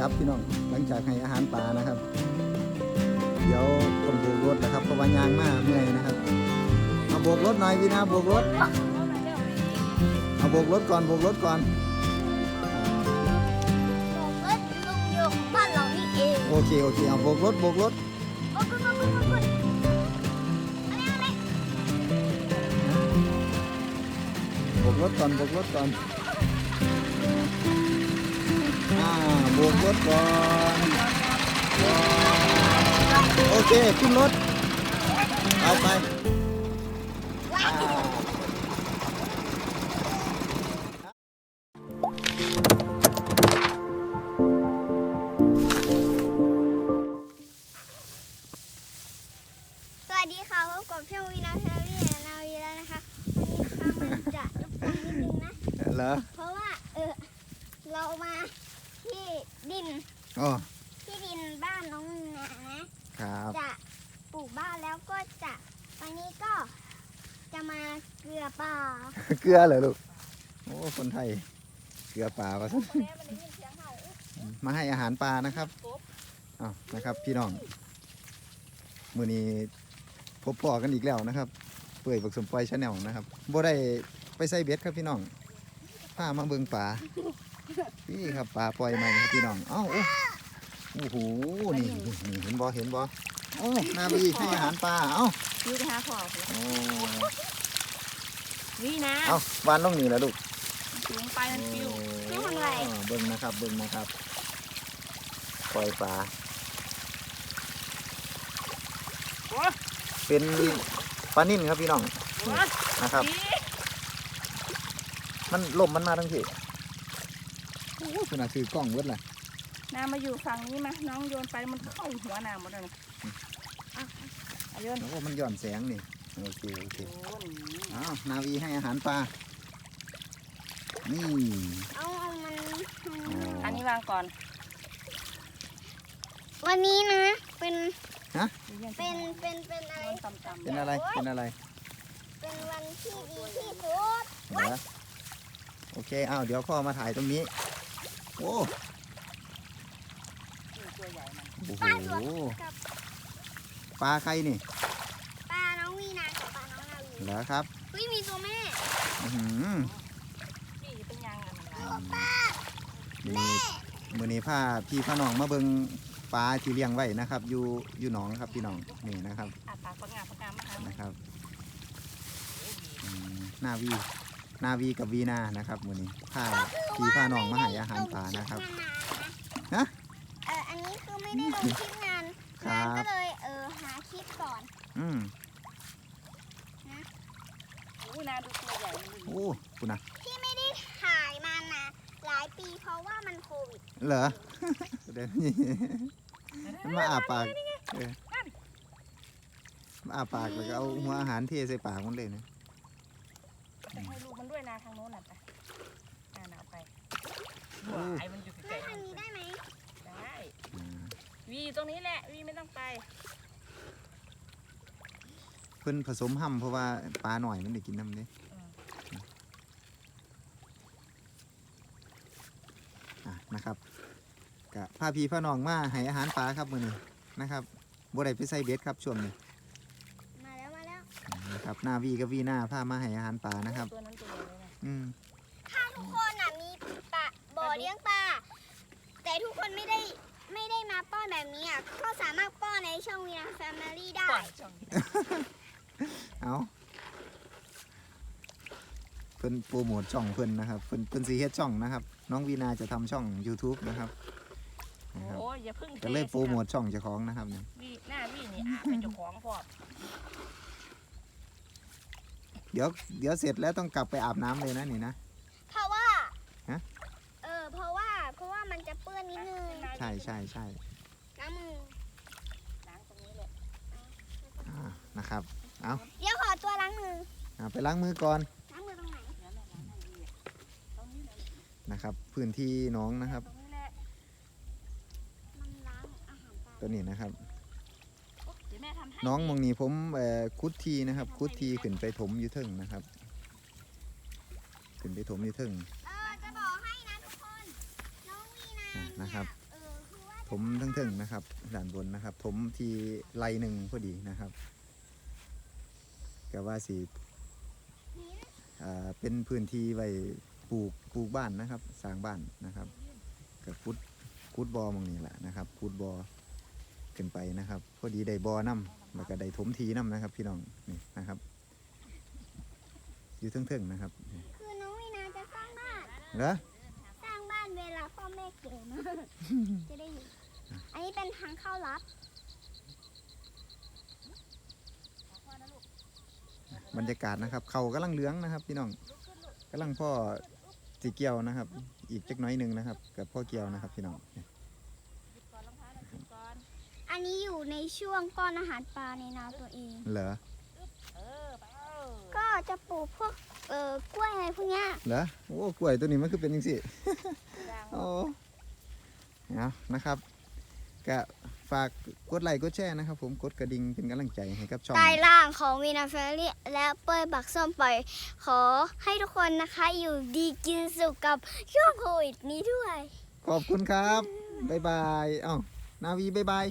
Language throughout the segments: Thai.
กลับพี่น้อง หลังจากให้อาหารปลานะครับ เดี๋ยวต้องโบกรถนะครับเพราะว่ายางมากเหนื่อยนะครับ เอาโบกรถหน่อยพี่นะโบกรถ เอาโบกรถก่อนโบกรถก่อน บอกว่าลุงโยของบ้านเรานี่เองโอเคโอเคเอาโบกรถโบกรถโอ้คุณคุณคุณคุณคุณอะไรอะไร โบกรถก่อนโบกรถก่อน บกรถก่อนโอเคขึ้นรถ เอาไปอ่าสวัสดีค่ะพบกับช่องวีนาแฟรี่และนาวีแล้วนะคะวันนี้นะคะมันจะรบกวนนิดนึงนะ เหรอ เพราะว่าเออเรามาที่ ดินอ๋อที่ดินบ้านน้องมีนานะครับ จะปลูกบ้านแล้วก็จะวันนี้ก็จะมาเกลือป่าเกลือเหรอลูก โอ้ คนไทย เกลือปลาปะมาให้อาหารปลานะครับอ้าวนะครับ พี่น้อง มือนี้พบปอกันอีกแล้วนะครับ เปื่อยบักสมปล่อยชาแนลนะครับบ่ได้ไปใส่เบ็ดครับพี่น้องพามาเบิ่งปลา นี่ครับปลาปล่อยใหม่ครับพี่น้องเอ้าโอ้โอ้โหนี่นี่เห็นบ่เห็นบ่โอ้นาบีให้อาหารปลาเอ้านี่ไปหาขอบโอ้นี่นะเอ้าวานลงนี่แหละลูกสูงไปมันฟิวไม่ทำอะไรอ๋อเบิ่งนะครับเบิ่งนะครับปล่อยปลาโอ้เป็นปลานิ่นครับพี่น้องนี่นะครับ มันลมมันมาทั้งทีโอ้คุณอาซื้อกล้องเวิร์ดเลยน้ำมาอยู่ฝั่งนี้มาน้องโยนไปมันเข้าหัวน้ำหมดเลยอะอะโยนโอ้มันหย่อนแสงนี่โอเคโอเคโยนอ้าวนาวีให้อาหารปลานี่เอาเอามันอันนี้วางก่อน วันนี้นะเป็นเป็เป็นนเป็นเป็นอะไรต่ำๆเป็นอะไรเป็นอะไร เป็นวันที่ดีที่สุดเหรอโอเคอ้าวเดี๋ยวพ่อมาถ่ายตรงนี้ โอ้ตัวใหญ่มันโอ้ปลาสวนโหกับปลาใครนี่ปลาน้องวีนากับปลาน้องนาวีเหรอครับเฮ้ยมีตัวแม่อื้อหือนี่เป็นยังกันนะมือนี้มือนี้พาพี่พาน้องมาเบิงปลาที่เลี้ยงไว้นะครับ อยู่อยู่หนองครับพี่น้องนี่นะครับอะปากปักงามปักงามมาหามันนะครับอืมหน้าวีห น้าวีกับวีนานะครับมือนี้พาพี่พาน้องมาให้อาหารปลานะครับฮะเอออันนี้คือไม่ได้ลงคลิปงานครังานบก็เลยเออหาคลิปก่อนอืมโอ้ยนาดูตัวใหญ่มันโอ้คุณนะที่ไม่ได้ถ่ายมานะหลายปีเพราะว่ามันโควิดเหรอ เดี๋ยวนี่มันมาอาปากเออมาอาปากแล้วก็เอาหัวอาหารเทใส่ปากมันเลยนะ ไปให้ลูกมันด้วยนาทางโน้นน่ะไปอ่านาไป หวายมันอยู่เฮ้ไกลยทางนี้ได้ไหมๆได้อืมวีตรงนี้แหละวีไม่ต้องไปเพิ่นผสมห้ำเพราะว่าปลาหน่อยมันได้กินน้ำเด้อะนะครับกะพาพี่พาน้องมาให้อาหารปลาครับมื้อนี้นะครับบ่ได้ไปใส่เบ็ดครับช่วงนี้มาแล้วมาแล้วนะครับหน้าวีกับวีหน้าพามาให้อาหารปลานะครับตัวนั้นตัวใหญ่เลยนะอืม ถ้าทุกคนอะมีปลาบ่อ เลี้ยงปลาแต่ทุกคนไม่ได้ไม่ได้มาป้อนแบบนี้อะก็สามารถป้อนในช่องวีนาแฟมิลี่ได้ปล่อยช่องนี้เอาเพิ่นโปรโมทช่องเพิ่นนะครับ เพิ่นเพิ่นสิเฮ็ดช่องนะครับ น้องวีนาจะทำช่อง YouTube นะครับนะครับ โอ้ยอย่าเพึ่งก็เลยโปรโมทช่องเจ้าของนะครับเนี่ยวีหน้าวีนี่อาเป็นเจ้าของพร้อมเดี๋ยวเดี๋ยวเสร็จแล้วต้องกลับไปอาบน้ำเลยนะนี่นะเพราะว่า ฮะ เออเพราะว่าเพราะว่ามันจะเปื้อนนิดนึง ใช่ใช่ใช่ล้างมือล้างตรงนี้เลยอ่านะครับเดี๋ยวขอตัวล้างมืออ่าไปล้างมือก่อนล้างมือตรงไหนเดี๋ยวแม่ล้างให้วีตรงนี้เลยนะครับ พื้นที่น้องนะครับ ตรงนี้แหละมันล้างอาหารปลาตัวนี้นะครับ เดี๋ยวแม่ทำให้น้องมองนี้ผมเอ่อคุดทีนะครับ คุดทีขึ้นไปถมอยู่เทึ่งนะครับ ขึ้นไปถมอยู่เทึ่งเออจะบอกให้นะทุกคน น้องวีนาอะนะครับเออ ถมทั้งๆนะครับด้านบนนะครับ ถมทีไรหนึ่งพอดีนะครับก็ว่าสิอ่าเป็นพื้นที่ไว้ปลูกปลูกบ้านนะครับสร้างบ้านนะครับกับคุดคุดบอหมองนี้แหละนะครับคุดบอขึ้นไปนะครับพอดีได้บอน้ำแล้วก็ได้ถมทีน้ำนะครับ พี่น้องนี่นะครับ อยู่เทิงๆนะครับคือน้องวีนาจะสร้างบ้านเหรอสร้างบ้านเวลาพ่อแม่เก่มากจะได้อยู่ อันนี้เป็นทางเข้าลับบรรยากาศนะครับ เขากำลังเหลื้องนะครับ พี่น้องกำลังพ่อสีเกียวนะครับ อีกจักหน้อยหนึ่งนะครับกับพ่อเกียวนะครับพี่น้องหยิบก่อนรองเท้าหน่อยหยิบก่อนอันนี้อยู่ในช่วงป้อนอาหารปลาในนาตัวเองเหรอเออไปเอาก็จะปลูกพวกเอ่อกล้วยอะไรพวกเนี้ยเหรอโอ้กล้วยตัวนี้มันคือเป็นยังสิด่างโอ้เอานะครับ ก็ฝากกดไลค์กดแชร์นะครับผมกดกระดิ่งเป็นกำลังใจให้กับช่อง ใต้ล่างของวีนาแฟมิลี่และเป้ยบักส้มปล่อย ขอให้ทุกคนนะคะอยู่ดีกินสุขกับช่วงโควิดนี้ด้วย ขอบคุณครับบ๊ายบายเอ้านาวีบ๊ายบาย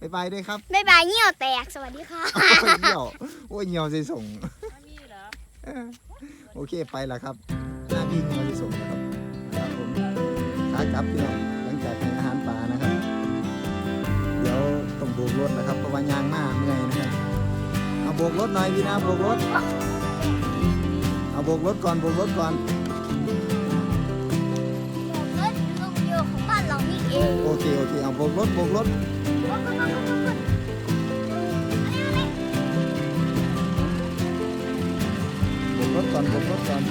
บ๊ายบายด้วยครับบ๊ายบายเหี่ยวแตกสวัสดีค่ะ โอ้ยเหี่ยวโอ้ยเหี่ยวใจส่งไม่มีเหรอ เออโอเคไปแล้วครับหน้าที่เราจะส่งนะครับนะครับผมขากลับพี่น้อง กรถนะครับเพราะว่ายางมากเมื่อยนะครับเอาโบกรถหน่อยพี่นะโบกรถ เอาโบกรถก่อนโบกรถก่อน รถลุงโยของบ้านเรานี่เองโอเคโอเคเอาโบกรถโบกรถโบกรถก่อนโบกรถก่อน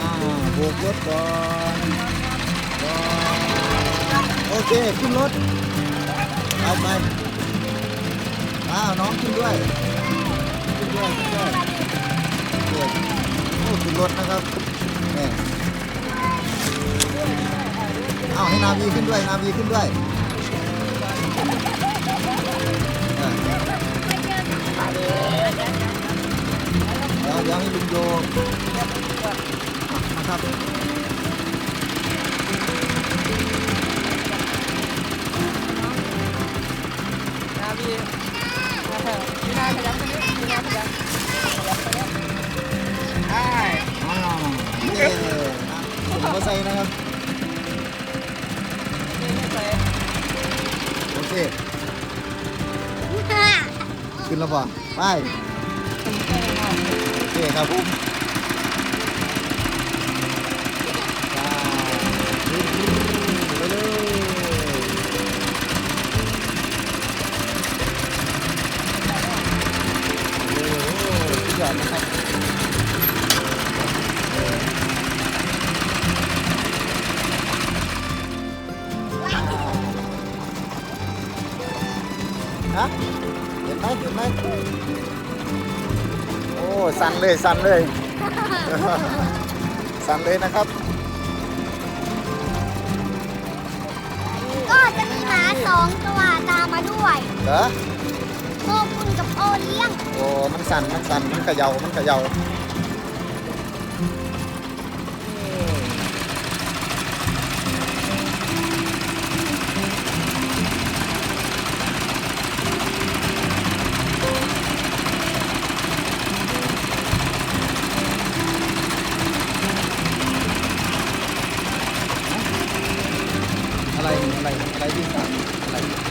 อ่าโบกรถก่อนก่อน โอเค ขึ้นรถไปไปอ้าวน้องขึ้นด้วย ขึ้นด้วยขึ้นด้วยโอเคโอ้ขึ้นรถนะครับแหม่เอาให้นาวีขึ้นด้วย นาวีขึ้นด้วยเดี๋ยวเดี๋ยวให้ลุงโยนะครับ เคขึ้นแล้วบ่ไปโอเคครับผมไปเลยโอ้โหสุดยอดนะครับ เลยสั่นเลย สั่นเลยนะครับ ก็จะมีหมาสองตัวตามมาด้วยเหรอโคคุณกับโอเลี้ยง โอ้ มันสั่น มันสั่น มันเขย่ามันเขย่า 开心的，开心。